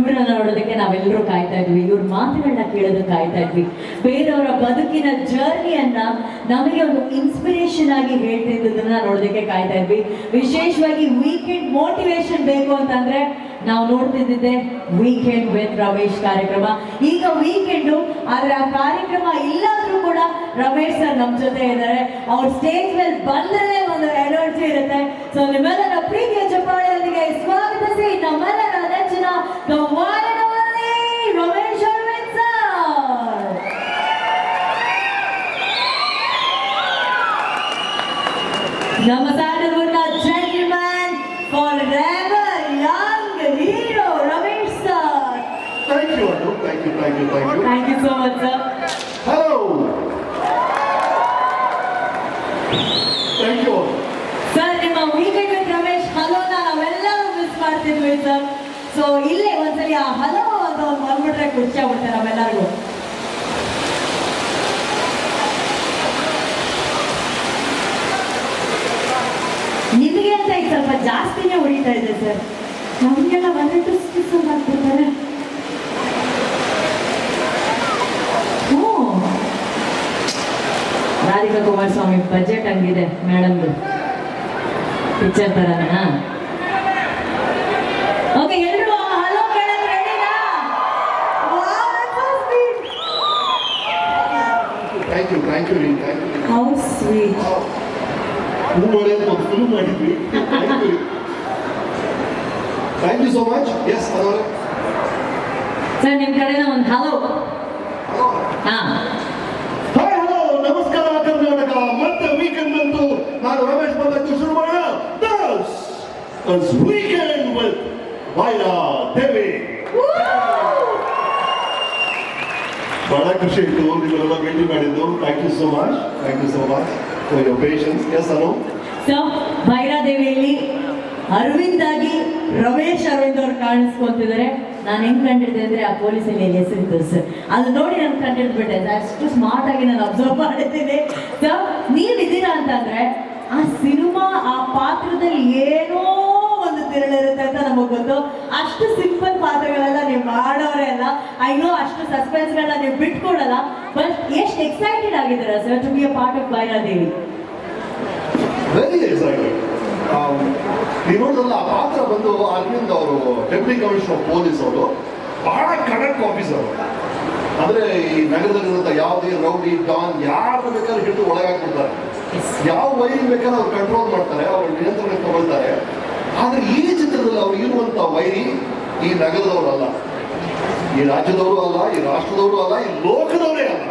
ನೋಡೋದಕ್ಕೆ ನಾವೆಲ್ಲರೂ ಕಾಯ್ತಾ ಇದ್ವಿ. ಇವ್ರ ಮಾತುಗಳನ್ನ ಕೇಳೋದು ಕಾಯ್ತಾ ಇದ್ವಿ. ಬೇರೆಯವರ ಬದುಕಿನ ಜರ್ನಿಯನ್ನ ನಮಗೆ ಒಂದು ಇನ್ಸ್ಪಿರೇಷನ್ ಆಗಿ ಹೇಳ್ತಿದ್ದದನ್ನ ನೋಡೋದಕ್ಕೆ ಕಾಯ್ತಾ ಇದ್ವಿ. ವಿಶೇಷವಾಗಿ ವೀಕೆಂಡ್ ಮೋಟಿವೇಶನ್ ಬೇಕು ಅಂತಂದ್ರೆ ನಾವು ನೋಡ್ತಿದ್ದಿದ್ದೆ ವೀಕೆಂಡ್ ವಿತ್ ರಮೇಶ್ ಕಾರ್ಯಕ್ರಮ. ಈಗ ವೀಕೆಂಡು ಆದ್ರೆ ಆ ಕಾರ್ಯಕ್ರಮ ಇಲ್ಲಾದ್ರೂ ಕೂಡ ರಮೇಶ್ ಸರ್ ನಮ್ ಜೊತೆ ಇದ್ದಾರೆ. ಅವ್ರ ಸ್ಟೇಜ್ ಮೇಲೆ ಬಂದ್ರೆ ಒಂದು ಎನರ್ಜಿ ಇರುತ್ತೆ. ಸೊ ನಿಮ್ಮೆಲ್ಲರ ಪ್ರೀತಿಯ ಚಪ್ಪಾಳೆಯೊಂದಿಗೆ ಸ್ವಾಗತಿಸಿ ನಮ್ಮೆಲ್ಲರ the one and only Ramesh Arvind sir. Gentlemen, forever young hero Ramesh. Thank you, Thank you, thank you, thank you. Thank you so much, sir. Hello ಅಂತ ಒಂದು ಬಂದ್ಬಿಟ್ರೆ ಖುಷಿ ಆಗ್ಬಿಡುತ್ತೆ ನಮ್ಮೆಲ್ಲರಿಗೂ. ನಿಮಗೆ ಅಂತ ಈಗ ಸ್ವಲ್ಪ ಜಾಸ್ತಿನೇ ಉಳಿತಾ ಇದೆ ಸರ್. ನಮಗೆಲ್ಲ ಒಂದೆರಡು ಸ್ಟಿಸ್ ಹಾಕ್ಬಿಡ್ತಾರೆ ಹ್ಞೂ. ರಾಧಿಕಾ ಕುಮಾರಸ್ವಾಮಿ ಬಜೆಟ್ ಹಂಗಿದೆ ಮೇಡಮ್ದು ಪಿಕ್ಚರ್ ತರನಾ ಓಕೆ ಎಲ್ಲರೂ ಹಲೋ ಕೇಳಕ್ ರೆಡಿನಾ Thank you, thank you, Rin. Thank you. How sweet ಹೂ ಮಳೆ ಅಂತ ಒಂದು ಫಿಲ್ಮ್ ಮಾಡಿದ್ವಿ Thank you, Rin. Thank you so much. Yes, hello. Sir ನಿಮ್ ಕಡೆನ ಒಂದು ಹಲೋ Hello. ಹಾ ಹಾಯ್ ಹಲೋ ನಮಸ್ಕಾರ ಕರ್ನಾಟಕ ಮತ್ತೆ ವೀಕೆಂಡ್ ಬಂತು ನಾನು ರಮೇಶ್ ಬಂದದ್ದು ಶುರು ಮಾಡೋಣ this it's weekend with Bhairadevi ಬಹಳ ಖುಷಿ ಇತ್ತು. ನಿಮ್ಮನ್ನೆಲ್ಲ ಭೇಟಿ ಮಾಡಿದ್ದು. Thank you so much thank you so much for your patience yes Anu sir ಭೈರಾದೇವಿಯಲ್ಲಿ Aravind ಆಗಿ ರಮೇಶ್ ಅರವಿಂದ್ ಅವ್ರು ಕಾಣಿಸ್ಕೊಂತಿದ್ದಾರೆ. ನಾನು ಹೆಂಗ್ ಕಂಡಿದ್ದೆ ಅಂದ್ರೆ ಆ ಪೊಲೀಸಲ್ಲಿ ಹೆಸರಿದ್ದು ಸರ್? ಅದು ನೋಡಿ ನಾನು ಕಂಡಿಡ್ಬಿಟ್ಟೆ ಅಷ್ಟು ಸ್ಮಾರ್ಟ್ ಆಗಿ ನಾನು ಅಬ್ಸರ್ವ್ ಮಾಡಿದ್ದೀನಿ. ನೀವು ನೀವಿದ್ದೀರಾ ಅಂತಂದ್ರೆ ಆ ಸಿನಿಮಾ, ಆ ಪಾತ್ರದಲ್ಲಿ ಏನೋ ನಮಗೆ ಗೊತ್ತು ಅಷ್ಟು ಸಿಂಪಲ್ ಪಾತ್ರಗಳೆಲ್ಲ ನೀವು ಮಾಡೋರೇ ಅಲ್ಲ. ಐ ನೋ ಅಷ್ಟು ಸಸ್ಪೆನ್ಸ್ಗಳನ್ನ ನೀವು ಬಿಟ್ಕೊಡಲ್ಲ ಬಟ್ ಎಷ್ಟು ಎಕ್ಸೈಟೆಡ್ ಆಗಿದ್ದೀರಾ sir to be a part of Bhairadevi very excited ನೀವು ನೋಡಿದ್ರಲ್ಲ ಆ ಪಾತ್ರ ಬಂದು ಅರವಿಂದ್ ಅವರು ಡೆಪ್ಯೂಟಿ ಕಮಿಷನರ್ ಪೊಲೀಸ್ ಅವರು ಬಹಳ ಕರೆಕ್ಟ್ ಆಫೀಸರ್ ಅಂದ್ರೆ ಈ ನಗರದಲ್ಲಿರುವಂತ ಯಾವುದೇ ರೌಡಿ ಡಾನ್ ಯಾರು ಬೇಕಾದ್ರೂ ಹಿಡಿದು ಒಳಗಾಕ್ಬಿಡ್ತಾರೆ. ಯಾವ ವೈನ್ ಬೇಕಾದ್ರೆ ಅವ್ರು ಕಂಟ್ರೋಲ್ ಮಾಡ್ತಾರೆ ಅವ್ರ ನಿಯಂತ್ರಣಕ್ಕೆ ತಗೊಳ್ತಾರೆ. ಆದ್ರೆ ಈ ಚಿತ್ರದಲ್ಲಿ ಅವ್ರು ಇರುವಂತ ವೈರಿ ಈ ನಗರದವರಲ್ಲ ಈ ರಾಜ್ಯದವರು ಅಲ್ಲ ಈ ರಾಷ್ಟ್ರದವರು ಅಲ್ಲ ಈ ಲೋಕದವರೇ ಅಲ್ಲ.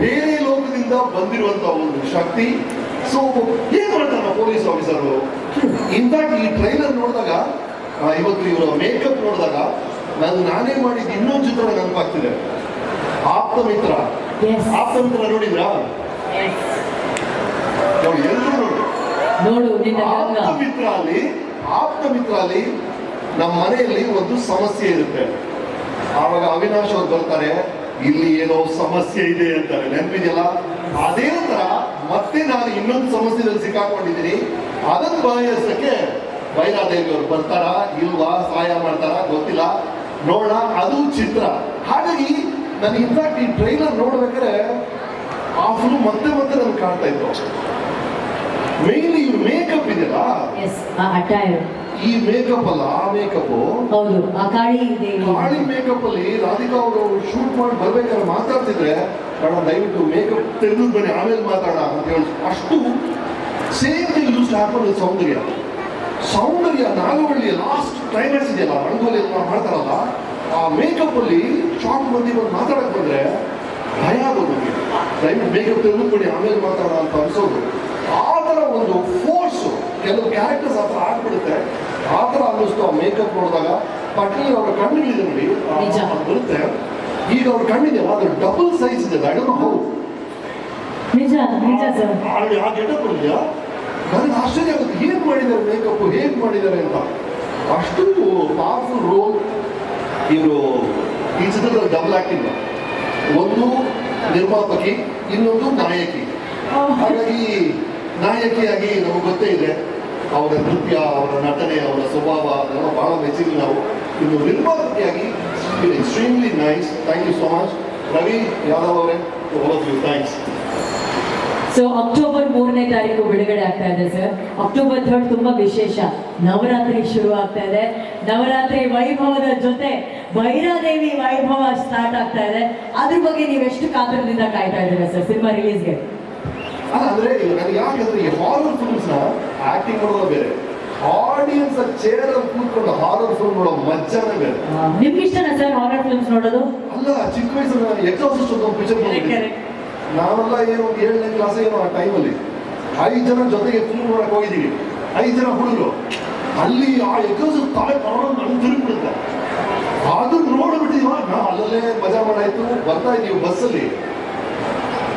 ಬೇರೆ ಲೋಕದಿಂದ ಬಂದಿರುವಂತ ಒಂದು ಶಕ್ತಿ. ಸೊ ಏನ್ ಮಾಡ್ತಾರ ಪೊಲೀಸ್ ಆಫೀಸರು? ಇನ್ಫ್ಯಾಕ್ಟ್ ಈ ಟ್ರೈಲರ್ ನೋಡಿದಾಗ ಇವತ್ತು ಇವರ ಮೇಕಪ್ ನೋಡಿದಾಗ ನಾನು ನಾನೇ ಮಾಡಿದ ಇನ್ನೊಂದು ಚಿತ್ರ ನೆನಪಾಗ್ತಿದೆ. ಆಪ್ತ ಮಿತ್ರ. ಆಪ್ತ ಮಿತ್ರ ನೋಡಿದ್ರಾ ನೋಡಿ ಎಲ್ಲರೂ ನೋಡಿ ಆಪ್ತ ಮಿತ್ರ ಅಲ್ಲಿ ಆಪ್ತ ಮಿತ್ರ ಅಲ್ಲಿ ನಮ್ಮ ಮನೆಯಲ್ಲಿ ಒಂದು ಸಮಸ್ಯೆ ಇರುತ್ತೆ. ಆವಾಗ ಅವಿನಾಶ್ ಅವ್ರು ಬರ್ತಾರೆ, ಇಲ್ಲಿ ಏನೋ ಸಮಸ್ಯೆ ಇದೆ ಅಂತಾರೆ. ನೆನಪಿದೆಯಲ್ಲ? ಅದೇ ತರ ಮತ್ತೆ ನಾನು ಇನ್ನೊಂದು ಸಮಸ್ಯೆದಲ್ಲಿ ಸಿಕ್ಕಾಕೊಂಡಿದ್ದೀನಿ. ಅದನ್ನು ಬಗೆಹರಿಸಕ್ಕೆ ಬೈರಾದೇವಿ ಅವರು ಬರ್ತಾರಾ, ಇಲ್ವಾ, ಸಹಾಯ ಮಾಡ್ತಾರಾ, ಗೊತ್ತಿಲ್ಲ. ನೋಡೋಣ, ಅದು ಚಿತ್ರ. ಹಾಗಾಗಿ ನಾನು ಇನ್ಫ್ಯಾಕ್ಟ್ ಈ ಟ್ರೈಲರ್ ನೋಡ್ಬೇಕಾದ್ರೆ, ಆ ಫುಲ್ ಮತ್ತೆ ಮತ್ತೆ ನನ್ಗೆ ಕಾಣ್ತಾ ಇತ್ತು. ಮೇನ್ಲಿ ಈ ಮೇಕಪ್ ಇದೆಯಲ್ಲ? ಎಸ್ ಆ ಈ ಮೇಕಪ್ ಅಲ್ಲ ಆ ಮೇಕಪ್ ಹೌದು ಆ ಕಾಳಿ ದೇವಿ ಕಾಳಿ ಮೇಕಪ್ ಅಲ್ಲಿ ರಾಧಿಕಾ ಅವರು ಶೂಟ್ ಮಾಡಿ ಬರ್ಬೇಕಾದ್ರೆ ಮಾತಾಡ್ತಿದ್ರೆ ಕಣ ದಯವಿಟ್ಟು ಮೇಕಪ್ ತೆಗೆದು ಬನ್ನಿ ಆಮೇಲೆ ಮಾತಾಡ ಅಂತ ಹೇಳಿ. ಅಷ್ಟು same thing use happen Soundarya. Soundarya Nagavalli last trainers ಇದೆಯಲ್ಲ ರಂಗೋಲಿ ಎಲ್ಲ ಮಾಡ್ತಾರಲ್ಲ ಆ ಮೇಕಪ್ ಅಲ್ಲಿ ಶಾರ್ಟ್ ಮಂದಿ ಬಂದು ಮಾತಾಡಕ್ ಬಂದ್ರೆ ಭಯ ಆಗೋದು ನಮಗೆ. ದಯವಿಟ್ಟು ಮೇಕಪ್ ತೆಗೆದು ಬನ್ನಿ ಆಮೇಲೆ ಮಾತಾಡೋಣ ಅಂತ ಅನ್ಸೋದು. ಆ ಥರ ಒಂದು ಫೋರ್ಸ್ ಕೆಲವು ಕ್ಯಾರೆಕ್ಟರ್ಸ್ ಆ ಥರ ಆಗ್ಬಿಡುತ್ತೆ. ಆ ಥರ ಅನ್ನಿಸ್ತು ಆ ಮೇಕಪ್ ನೋಡಿದಾಗ. ಪಟ್ನಲ್ಲಿ ಅವರ ಕಣ್ಣುಗಳಿದೆ ನೋಡಿ. ಬರುತ್ತೆ. ಈಗ ಅವ್ರ ಕಣ್ಣಿದೆ ಅದು ಡಬಲ್ ಸೈಜ್ ಇದೆ. ಐ ಡೋಂಟ್ ಹೌ ನಿಜ ನಿಜ ಸರ್ ಆ ಗೆಟಪ್ ಇದೆಯಾ ನನಗೆ ಆಶ್ಚರ್ಯ ಆಗುತ್ತೆ. ಏನು ಮಾಡಿದ್ದಾರೆ ಮೇಕಪ್ ಹೇಗೆ ಮಾಡಿದ್ದಾರೆ ಅಂತ. ಅಷ್ಟು ಪವರ್ಫುಲ್ ರೋಲ್ ಇವರು ಈ ಚಿತ್ರದಲ್ಲಿ ಡಬಲ್ ಆಕ್ಟಿಂಗ್ ಒಂದು ನಿರ್ಮಾಪಕಿ ಇನ್ನೊಂದು ನಾಯಕಿ. ಹಾಗಾಗಿ ನಾಯಕಿಯಾಗಿ ನಮಗೆ ಗೊತ್ತೇ ಇದೆ, ಅವರ ನೃತ್ಯ, ಅವರ ನಟನೆ, ಅವರ ಸ್ವಭಾವ, ಅದೆಲ್ಲ ಬಹಳ ಮೆಚ್ಚಿದ್ವಿ ನಾವು. ಇನ್ನು ನಿರ್ಮಾಪಕಿಯಾಗಿ extremely nice thank you so much Ravi Yadav ಅವರೇ ಯು ಥ್ಯಾಂಕ್ಸ್ ಸೊ ಅಕ್ಟೋಬರ್ ಮೂರನೇ ತಾರೀಕು ಬಿಡುಗಡೆ ಆಗ್ತಾ ಇದೆ ಸರ್ ಅಕ್ಟೋಬರ್ ಥರ್ಡ್ ತುಂಬಾ ವಿಶೇಷ. ನವರಾತ್ರಿ ಶುರು ಆಗ್ತಾ ಇದೆ. ನವರಾತ್ರಿ ವೈಭವದ ಜೊತೆ ಭೈರಾದೇವಿ ವೈಭವ ಸ್ಟಾರ್ಟ್ ಆಗ್ತಾ ಇದೆ. ಅದ್ರ ಬಗ್ಗೆ ನೀವು ಎಷ್ಟು ಕಾತರದಿಂದ ಕಾಯ್ತಾ ಇದ್ದೀರಾ ಸರ್ ಸಿನಿಮಾ ರಿಲೀಸ್ಗೆ ಅಂದ್ರೆ ನನಗೆ ಯಾಕಂದ್ರೆ ಈ ಹಾರರ್ ಫಿಲ್ಮ್ಸ್ ಆಕ್ಟಿಂಗ್ ಮಾಡೋದು ಬೇರೆ. ಆಡಿಯನ್ಸ್ ಚೇರ್ ಅಲ್ಲಿ ಕೂತ್ಕೊಂಡು ಹಾರರ್ ಫಿಲ್ಮ್ ನೋಡೋ ಮಜ್ಜಾನೇ ಬೇರೆ. ನಿಮ್ಗೆ ಇಷ್ಟನಾ ಸರ್ ಹಾರರ್ ಫಿಲ್ಮ್ಸ್ ನೋಡೋದು? ಅಲ್ಲ ಚಿಕ್ಕ ವಯಸ್ಸಲ್ಲಿ ನಾನು ಎಕ್ಸಾಸಿಸ್ಟ್ ಒಂದು ಪಿಕ್ಚರ್ ನಾವೆಲ್ಲ ಏನು ಒಂದು ಏಳನೇ ಕ್ಲಾಸ್ ಏನೋ ಆ ಟೈಮಲ್ಲಿ ಐದು ಜನ ಜೊತೆಗೆ ಫಿಲ್ಮ್ ನೋಡಕ್ ಹೋಗಿದ್ದೀವಿ. ಐದು ಜನ ಹುಡುಗರು. ಅಲ್ಲಿ ಆ ಎಕ್ಸಾಸ್ ತಲೆ ಪರವಾಗಿ ನಂಗೆ ತಿರುಗಿಬಿಡುತ್ತೆ ಅದು ನೋಡ್ಬಿಟ್ಟಿದೀವ ನಾವು ಅಲ್ಲಲ್ಲೇ ಮಜಾ ಮಾಡಾಯ್ತು. ಬರ್ತಾ ಇದೀವಿ ಬಸ್ಸಲ್ಲಿ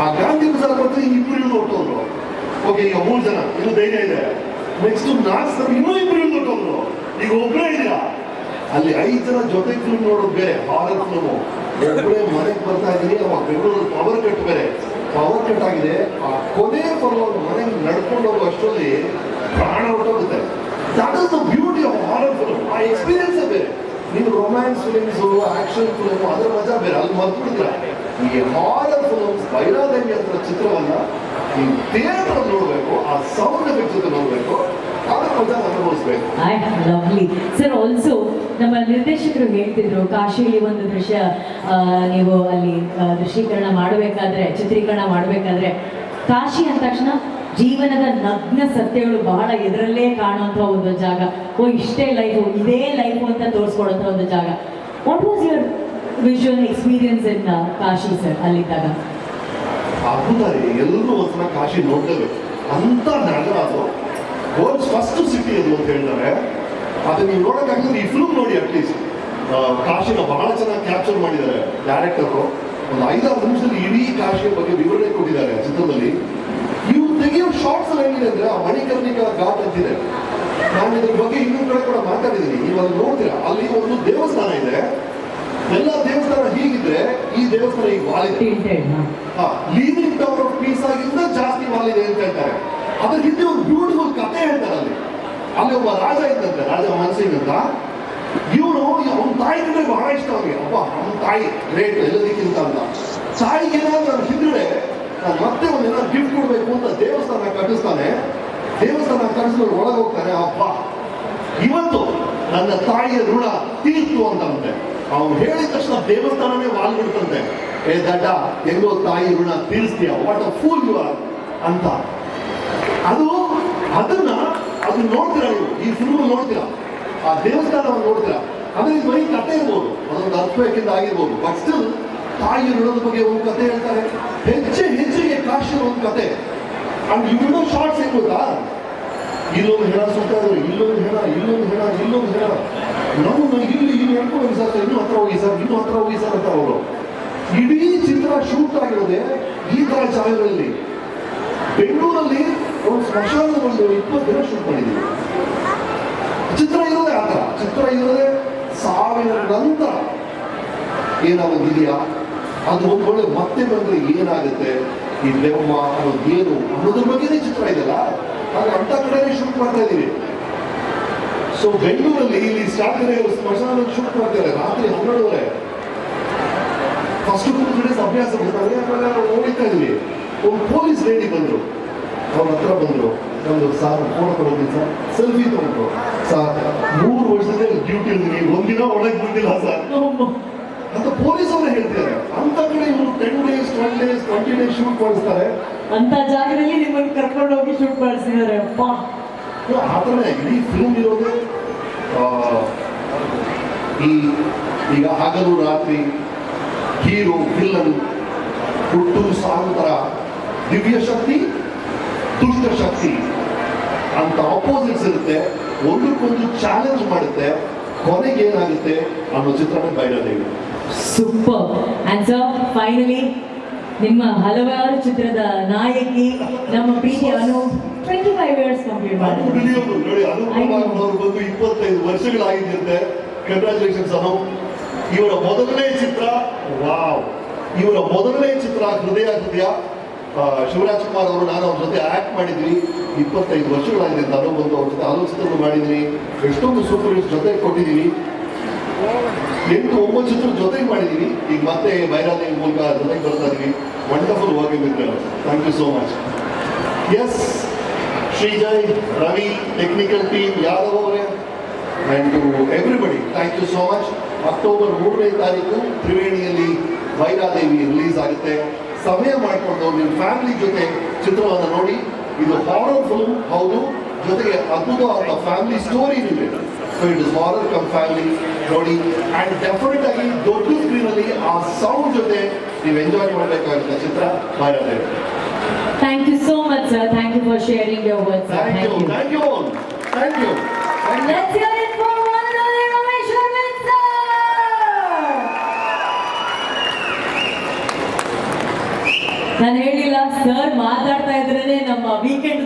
ಆ ಗಾಂಧಿ ಬಜಾರ್ ಬಂದು ಇಬ್ರು ಇಳಿದು ಹೊಟ್ಟೋದ್ರು ಓಕೆ ಈಗ ಮೂರು ಜನ, ಇನ್ನು ಧೈರ್ಯ ಇದೆ. ನೆಕ್ಸ್ಟ್ ನಾಲ್ಕು ಸಲ ಇನ್ನೂ ಇಬ್ರು ಇಳಿದು ಹೊಟ್ಟೋದ್ರು ಈಗ ಒಬ್ಬರೇ ಇದೆಯಾ ಅಲ್ಲಿ ಐದು ಜನ ಜೊತೆ ಫಿಲ್ಮ್ ನೋಡೋದು ಬೇರೆ ಹಾರರ್ ಫಿಲ್ಮು ಒಬ್ಬರೇ ಮನೆಗೆ ಬರ್ತಾ ಇದ್ದೀರಿ ಅವಾಗ ಬೆಂಗಳೂರು ಪವರ್ ಕಟ್ ಬೇರೆ. ಪವರ್ ಕಟ್ ಆಗಿದೆ. ಆ ಕೊನೆ ಬರುವಾಗ ಮನೆಗೆ ನಡ್ಕೊಂಡು ಹೋಗೋ ಅಷ್ಟರಲ್ಲಿ ಪ್ರಾಣ ಹೊರಟೋಗುತ್ತೆ that is the beauty of horror film ಆ ಎಕ್ಸ್ಪೀರಿಯನ್ಸ್ ಬೇರೆ. ನೀವು ರೊಮ್ಯಾನ್ಸ್ ಫಿಲಿಮ್ಸು ಆಕ್ಷನ್ ಫಿಲ್ಮ್ ಅದರ ಮಜಾ ಬೇರೆ. ಅಲ್ಲಿ ಮರ್ತ್ಬಿಡ್ತೀರ? ಈ ಹಾಲ ಬೈರಾದೇವಿ ಅಂತ ಚಿತ್ರವನ್ನ ನೀವು ಥಿಯೇಟರ್ ನೋಡಬೇಕು, ಆ ಸೌಂಡ್ ಎಫೆಕ್ಟ್ ನೋಡಬೇಕು ಲವ್ಲಿ ಸರ್ ಆಲ್ಸೋ ನಮ್ಮ ನಿರ್ದೇಶಕರು ಹೇಳ್ತಿದ್ರು, ಕಾಶಿಲಿ ಒಂದು ದೃಶ್ಯ ನೀವು ಅಲ್ಲಿ ದೃಶ್ಯೀಕರಣ ಮಾಡಬೇಕಾದ್ರೆ, ಚಿತ್ರೀಕರಣ ಮಾಡಬೇಕಾದ್ರೆ, ಕಾಶಿ ಅಂದ ತಕ್ಷಣ ಜೀವನದ ನಗ್ನ ಸತ್ಯಗಳು ಬಹಳ ಎದರಲ್ಲೇ ಕಾಣುವಂಥ ಒಂದು ಜಾಗ. ಓ, ಇಷ್ಟೇ ಲೈಫು ಇದೇ ಲೈಫು ಅಂತ ತೋರಿಸ್ಕೊಡುವಂಥ ಒಂದು ಜಾಗ. What was your visual experience in Kashi sir ಅಲ್ಲಿದ್ದಾಗ? ಅದ್ಭುತ ಎಲ್ಲರೂ ಒಂದ್ಸಲ ಕಾಶಿ ನೋಡ್ಲೇಬೇಕು. ಅಂತ ನಗರ ಅದು ವರ್ಲ್ಡ್ಸ್ ಫಸ್ಟ್ ಸಿಟಿ ಅದು ಅಂತ ಹೇಳ್ತಾರೆ ಅದು ನೀವು ನೋಡೋಕ್ಕಾಗಿದ್ರೆ ಈ ಫಿಲ್ಮ್ ನೋಡಿ ಅಟ್ಲೀಸ್ಟ್ ಕಾಶಿನ ಬಹಳ ಚೆನ್ನಾಗಿ ಕ್ಯಾಪ್ಚರ್ ಮಾಡಿದ್ದಾರೆ ಡೈರೆಕ್ಟರು ಒಂದು ಐದಾರು ನಿಮಿಷದಲ್ಲಿ ಇಡೀ ಕಾಶಿಯ ಬಗ್ಗೆ ವಿವರಣೆ ಕೊಟ್ಟಿದ್ದಾರೆ ಚಿತ್ರದಲ್ಲಿ. ಇವು ತೆಗೆಯೋ ಶಾರ್ಟ್ಸ್ ಏನಿದೆ ಅಂದ್ರೆ, ಆ ಮಣಿಕರ್ಣಿಕಾ ಘಾಟ್ ಅಂತಿದೆ ನಾನು ಇದ್ರ ಬಗ್ಗೆ ಇನ್ನೊಂದು ಕಡೆ ಕೂಡ ಮಾತಾಡಿದ್ದೀನಿ. ನೀವು ಅಲ್ಲಿ ನೋಡ್ತೀರಾ? ಅಲ್ಲಿ ಒಂದು ದೇವಸ್ಥಾನ ಇದೆ. ಎಲ್ಲ ದೇವಸ್ಥಾನ ಹೀಗಿದ್ರೆ ಈ ದೇವಸ್ಥಾನ ಈಗ ವಾಲಿದೆ. ಲೀವಿಂಗ್ ಟವರ್ ಆಫ್ ಪೀಸ್ ಆಗಿಂದ ಜಾಸ್ತಿ ವಾಲಿದೆ ಅಂತ ಹೇಳ್ತಾರೆ. ಅದ್ರ ಹಿಂದೆ ಒಂದು ಬ್ಯೂಟಿಫುಲ್ ಕಥೆ ಹೇಳ್ತಾರೆ ಅಲ್ಲಿ. ಅಲ್ಲಿ ಒಬ್ಬ ರಾಜ ಇದ್ದಂತೆ ರಾಜ ಮನಸ್ಸಿಗೆ ಅಂತ ಇವನು ಅವನ ತಾಯಿ ಕಂಡ್ರೆ ಬಹಳ ಇಷ್ಟ ಅವ್ರಿಗೆ ಅಪ್ಪ ಅವನ ತಾಯಿ ಗ್ರೇಟ್ ಎಲ್ಲದಕ್ಕಿಂತ ಅಂತ. ತಾಯಿಗೆ ಏನಾದ್ರು ನಾನು ಹಿಂದ್ಗಡೆ ನಾನು ಮತ್ತೆ ಒಂದು ಏನಾದ್ರು ಗಿಫ್ಟ್ ಕೊಡ್ಬೇಕು ಅಂತ ದೇವಸ್ಥಾನ ಕಟ್ಟಿಸ್ತಾನೆ. ದೇವಸ್ಥಾನ ಕಟ್ಟಿಸಿದ್ರು ಒಳಗೆ ಹೋಗ್ತಾನೆ ಅಪ್ಪ ಇವತ್ತು ನನ್ನ ತಾಯಿಯ ಋಣ ತೀರ್ತು ಅಂತಂತೆ ಅವನು ಹೇಳಿದ ತಕ್ಷಣ ದೇವಸ್ಥಾನನೇ ವಾಲ್ಬಿಡ್ತಂತೆ ಏ, ದಡ್ಡ, ಹೆಂಗೋ ತಾಯಿ ಋಣ ತೀರಿಸ್ತೀಯ? What a fool you are ಅಂತ. ಅದು, ಅದನ್ನ ಅದು ನೋಡ್ತೀರಾ ನೀವು? ಈ ಫಿಲ್ಮ್ ನೋಡ್ತೀರಾ? ಆ ದೇವಸ್ಥಾನವನ್ನು ನೋಡ್ತೀರಾ? ಅಂದ್ರೆ ಇದು ಬರೀ ಕತೆ ಇರ್ಬೋದು. ಅದೊಂದು ಅರ್ಥಬೇಕಿಂದ ಆಗಿರ್ಬೋದು. ಬಟ್ ಸ್ಟಿಲ್ ತಾಯಿ ಋಣದ ಬಗ್ಗೆ ಒಂದು ಕತೆ ಹೇಳ್ತಾರೆ. ಹೆಜ್ಜೆ ಹೆಜ್ಜೆಗೆ ಕಾಶಿ ಒಂದು ಕತೆ. ಅಂಡ್ ಇವಿಡೋ ಶಾರ್ಟ್ಸ್ ಏನು ಗೊತ್ತಾ? ಇಲ್ಲೊಂದು ಹೆಣ ಇದ್ರು ಇಲ್ಲೊಂದು ಹೆಣ ಇಲ್ಲೊಂದು ಹೆಣ ಇಲ್ಲೊಂದು ಹೆಣ. ನಮ್ಮನ್ನ ಇಲ್ಲಿ ಇಲ್ಲಿ ಹೇಳ್ಕೊಂಡು ಸರ್, ಇನ್ನೂ ಹತ್ರ ಹೋಗಿ ಸರ್, ಇನ್ನೂ ಹತ್ರ ಹೋಗಿ ಸರ್ ಅಂತ ಅವರು ಇಡೀ ಚಿತ್ರ ಶೂಟ್ ಆಗಿರೋದೆ ಈ ತರ ಜಾಗಗಳಲ್ಲಿ ಬೆಂಗಳೂರಲ್ಲಿ ಒಂದು ಸ್ಮಶಾನದ ಒಂದು ಇಪ್ಪತ್ತು ದಿನ ಶೂಟ್ ಮಾಡಿದ್ದೀವಿ ಚಿತ್ರ ಇರೋದೇ ಆ ಥರ ಚಿತ್ರ ಇರೋದೇ ಸಾವಿರ ನಂತರ ಏನಾಗೋದಿದೆಯಾ ಅದು ಒಂದು ಒಳ್ಳೆ ಮತ್ತೆ ಬಂದ್ರೆ ಏನಾಗುತ್ತೆ? ಈ ದೆವ್ವ ಅನ್ನೋದು ಏನು ಅನ್ನೋದ್ರ ಬಗ್ಗೆನೇ ಚಿತ್ರ ಇದೆಯಲ್ಲ? ಅಂತ ಕಡೆ ಶೂಟ್ ಮಾಡ್ತಾ ಇದ್ದೀವಿ ಸೊ ಬೆಂಗಳೂರಲ್ಲಿ ಇಲ್ಲಿ ಸ್ಟಾರ್ಟ್ ಸ್ಮಶಾನ ಶೂಟ್ ಮಾಡ್ತಾರೆ ರಾತ್ರಿ ಹನ್ನೆರಡುವರೆ. ಫಸ್ಟ್ ಟೂ ಡೇಸ್ ಅಭ್ಯಾಸ ಆಮೇಲೆ ಹೋಗ್ತಾ ಇದ್ವಿ. ಒಂದು ಪೊಲೀಸ್ ಲೇಡಿ ಬಂದ್ರು. ಅವ್ರ ಹತ್ರ ಬಂದ್ರು. ನಮ್ದು ಸಾರ್ ಫೋಟೋ ತಗೊಂಡಿ ಸರ್ ಸೆಲ್ಫಿ ತಗೊಂಡ್ರು. ಸರ್ ಮೂರು ವರ್ಷದ ಡ್ಯೂಟಿ ಇದ್ದೀನಿ ಒಂದಿನ ಒಳಗೆ ಬಂದಿಲ್ಲ ಸರ್ ಅಂತ ಪೊಲೀಸ್ ಅವರು ಹೇಳ್ತಿದ್ದಾರೆ. ಅಂತ ಕಡೆ ಇವರು ten days twelve days twenty days shoot ಮಾಡಿಸ್ತಾರೆ. ಅಂತ ಜಾಗದಲ್ಲಿ ನಿಮ್ಮನ್ನು ಕರ್ಕೊಂಡು ಹೋಗಿ ಶೂಟ್ ಮಾಡಿಸಿದ್ದಾರೆ. ಅಪ್ಪ. ಆ ಥರನೇ ಇಡೀ ಫಿಲ್ಮ್ ಇರೋದು ಈ ಈಗ ಹಗಲು ರಾತ್ರಿ ಹೀರೋ ವಿಲ್ಲನ್ ಹುಟ್ಟು ಸಾಂತರ ದಿವ್ಯ ಶಕ್ತಿ ದುಷ್ಟ ಶಕ್ತಿ ಅಂತ ಅಪೋಸಿಟ್ಸ್ ಇರುತ್ತೆ. ಒಂದಕ್ಕೊಂದು ಚಾಲೆಂಜ್ ಮಾಡುತ್ತೆ ಕೊನೆಗೆ ಏನಾಗುತ್ತೆ ಅನ್ನೋ ಚಿತ್ರಣ Bhairadevi super and sir finally ನಿಮ್ಮ ಹಲವಾರು ಚಿತ್ರದ ನಾಯಕಿ ನಮ್ಮ ಪ್ರೀತಿ Anu twenty five years complete ಮಾಡಿದ್ರು ಇಪ್ಪತ್ತೈದು ವರ್ಷಗಳಾಗಿದ್ದಂತೆ ಕಂಗ್ರಾಚುಲೇಷನ್ಸ್ ಅನು. ಇವರ ಮೊದಲನೇ ಚಿತ್ರ ವಾವ್. ಇವರ ಮೊದಲನೇ ಚಿತ್ರ ಹೃದಯ ಹೃದಯ. ಶಿವರಾಜ್ ಕುಮಾರ್ ಅವರು ನಾನು ಅವ್ರ ಜೊತೆ ಆಕ್ಟ್ ಮಾಡಿದ್ವಿ ಇಪ್ಪತ್ತೈದು ವರ್ಷಗಳಾಗಿದೆ ಅಂತ ಅನು ಬಂದು ಅವ್ರ ಜೊತೆ ಆಲೋಚನೆ ಮಾಡಿದ್ವಿ ಎಷ್ಟೊಂದು ಸೂಪರ್ ಜೊತೆ ಕೊಟ್ಟಿದ್ದೀವಿ ಎಂಟು ಒಂಬತ್ತು ಚಿತ್ರ ಜೊತೆಗೆ ಮಾಡಿದ್ದೀನಿ ಈಗ ಮತ್ತೆ ಬೈರಾದೇವಿ ಮೂಲಕ ಜೊತೆಗೆ ಬರ್ತಾ ಇದೀವಿ. Wonderful working with thank you so much yes Shreejay, Ravi technical team Yadav ಅವರೇ. And to everybody thank you so much October ಮೂರನೇ ತಾರೀಕು ತ್ರಿವೇಣಿಯಲ್ಲಿ ವೈರಾದೇವಿ ರಿಲೀಸ್ ಆಗುತ್ತೆ. ಸಮಯ ಮಾಡಿಕೊಂಡು ನಿಮ್ಮ ಫ್ಯಾಮಿಲಿ ಜೊತೆ ಚಿತ್ರವನ್ನು ನೋಡಿ. ಇದು ಹಾರರ್ ಫಿಲ್ಮ್ ಹೌದು. ಜೊತೆಗೆ ಅದ್ಭುತವಾದ ಫ್ಯಾಮಿಲಿ ಸ್ಟೋರಿ ಇದೆ. So it is horror cum family ನೋಡಿ ಆ್ಯಂಡ್ ಡೆಫಿನೆಟ್ ಆಗಿ ದೊಡ್ಡ ಸ್ಕ್ರೀನಲ್ಲಿ ಆ ಸೌಂಡ್ ಜೊತೆ ನೀವು ಎಂಜಾಯ್ ಮಾಡಬೇಕಾಗಿದ್ದ ಚಿತ್ರ Bhairadevi thank you so much sir thank you for sharing your words thank you thank you thank you Let's hear it for one and only Ramesh sir. ನಾನು ಹೇಳಿಲ್ಲ sir ಮಾತಾಡ್ತಾ ಇದ್ರೇನೆ ನಮ್ಮ ವೀಕೆಂಡ್